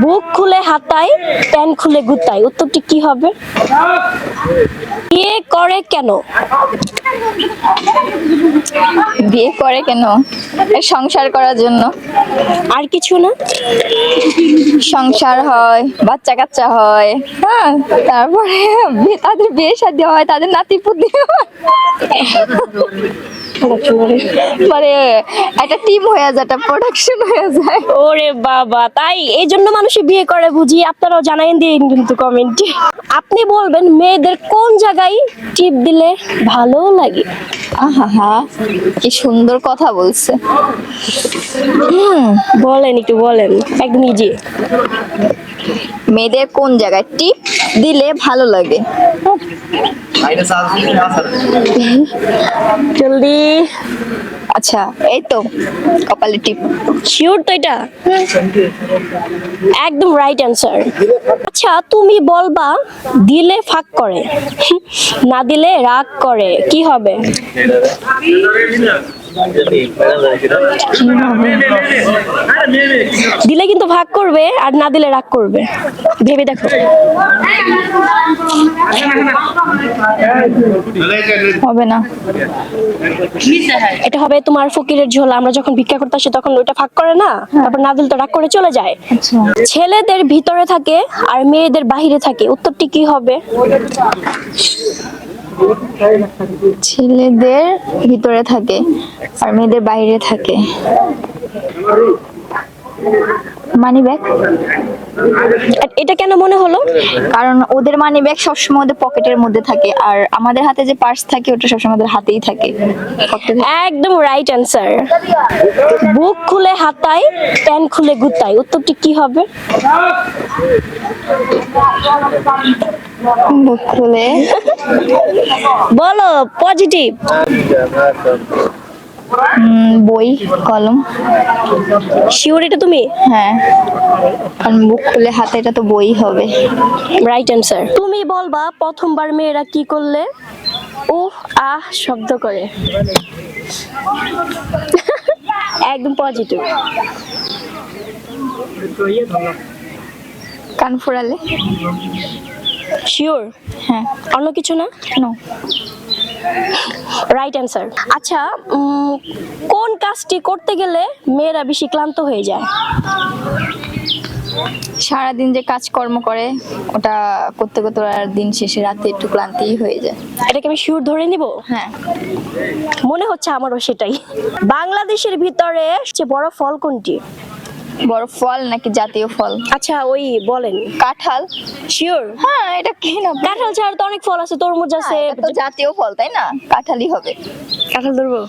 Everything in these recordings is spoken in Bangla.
বুক খুলে হাতায় প্যান খুলে গুতায় উত্তরটি কি হবে? বিয়ে করে কেন? বিয়ে করে কেন? সংসার করার জন্য। আর কিছু না? সংসার হয় বাচ্চা কাচ্চা হয় হ্যাঁ? তারপরে তাদের বিয়ে শাদী হয় তাদের নাতি পুতি হয়। মানে একটা টিম হয়ে যায় একটা প্রোডাকশন হয়ে যায়। ওরে বাবা তাই? এই জন্য মানুষই বিয়ে করে বুঝি আপনারাও জানাই দিন কিন্তু কমেন্টে আপনি বলবেন মেয়েদের কোন জায়গায় টিপ দিলে ভালো লাগে? আহা কি সুন্দর কথা বলছে। বলেন একটু বলেন এক নিজে মেয়েদের কোন জায়গায় টিপ দিলে ভালো লাগে? জলদি। আচ্ছা এই তো কপালে টিপ। শিওর তো এটা? একদম রাইট অ্যান্সার আচ্ছা তুমি বলবা দিলে ফাঁক করে না দিলে রাগ করে কি হবে? দিলে কিন্তু ভাগ করবে আর না দিলে রাগ করবে। ভেবে দেখো। হবে না। এটা হবে তোমার ফকিরের ঝোলা। আমরা যখন ভিক্ষা করতে আসি তখন ওইটা ভাগ করে না? তারপর না দিলে তো রাগ করে চলে যায়। আচ্ছা। ছেলেদের ভিতরে থাকে আর মেয়েদের বাহিরে থাকে। উত্তরটি কি হবে? ছেলেদের ভিতরে থাকে আর মেয়েদের বাইরে থাকে। মানি ব্যাগ এটা কেন মনে হলো? কারণ ওদের মানি ব্যাগ সবসময় ওদের পকেটের মধ্যে থাকে আর আমাদের হাতে যে পার্স থাকে ওটা সবসময় আমাদের হাতেই থাকে। একদম রাইট অ্যান্সার বুক খুলে হাতায় প্যান খুলে গুতায়। উত্তরটি কি হবে? বুক খুলে। বলো পজিটিভ বই কলম। শিওর এটা তুমি? হ্যাঁ। কারণ বুক খুলে হাতে এটা তো বই হবে। রাইট অ্যান্সার তুমি বলবা প্রথমবার মেয়েরা কি করলে? উহ আহ শব্দ করে। একদম পজিটিভ কান ফোড়ালে শিওর হ্যাঁ। অন্য কিছু না? নো রাইট অ্যান্সার আচ্ছা কোন কাজটি করতে গেলে মেয়েরা বেশি ক্লান্ত হয়ে যায়? সারাদিন যে কাজকর্ম করে ওটা করতে করতে আর দিন শেষে রাতে একটু ক্লান্তি হয়ে যায়। এটাকে আমি শিওর ধরে নিব? হ্যাঁ। মনে হচ্ছে আমারও সেটাই। বাংলাদেশের ভিতরে সবচেয়ে বড় ফল কোনটি? বড় ফল নাকি জাতীয় ফল? আচ্ছা ওই বলেন। কাঁঠাল। শিওর হ্যাঁ এটা কি না? কাঁঠাল ছাড়া তো অনেক ফল আছে তরমুজ আছে। হ্যাঁ, এটা তো জাতীয় ফল তাই না? কাঁঠালই হবে। কাঁঠাল ধরবো?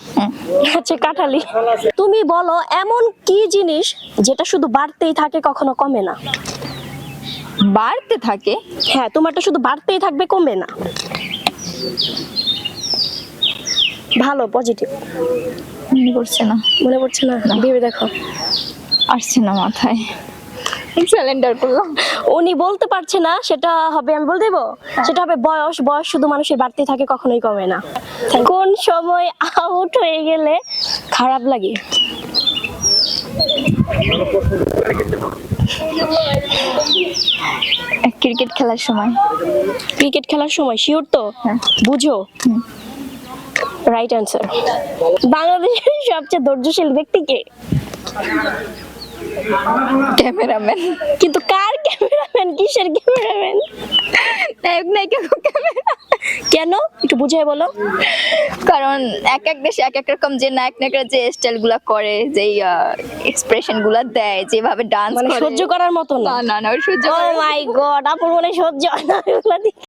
আচ্ছা কাঁঠালই। তুমি বলো এমন কি জিনিস যেটা শুধু বাড়তেই থাকে কখনো কমে না? বাড়তে থাকে? হ্যাঁ তোমারটা শুধু বাড়তেই থাকবে কমবে না। ভালো পজিটিভ মনে পড়ছে না। মনে পড়ছে না। ভেবে দেখো। আসছে না মাথায়। স্যালেন্ডার করলাম। উনি বলতে পারছে না সেটা হবে আমি বল দেবো? সেটা হবে বয়স বয়স শুধু মানুষের বাড়তেই থাকে কখনোই কমে না। কোন সময় আউট হয়ে গেলে খারাপ লাগে? ক্রিকেট খেলার সময়। ক্রিকেট খেলার সময় শিওর তো? হ্যাঁ। বুঝো? রাইট অ্যান্সার বাংলাদেশের সবচেয়ে ধৈর্যশীল ব্যক্তি কে? ক্যামেরাম্যান কিন্তু কার ক্যামেরাম্যান কিসের ক্যামেরাম্যান নায়ক নায়িকা ক্যামেরা কেন? একটু বুঝাই বলো। কারণ এক এক দেশে এক এক রকম যে নায়ক নায়িকারা যে স্টাইলগুলা করে যে এক্সপ্রেশনগুলা দেয় যেভাবে ডান্স মানে সহ্য করার মতো না। না না সহ্য ও মাই গড আপুর মনে হয় সহ্য না।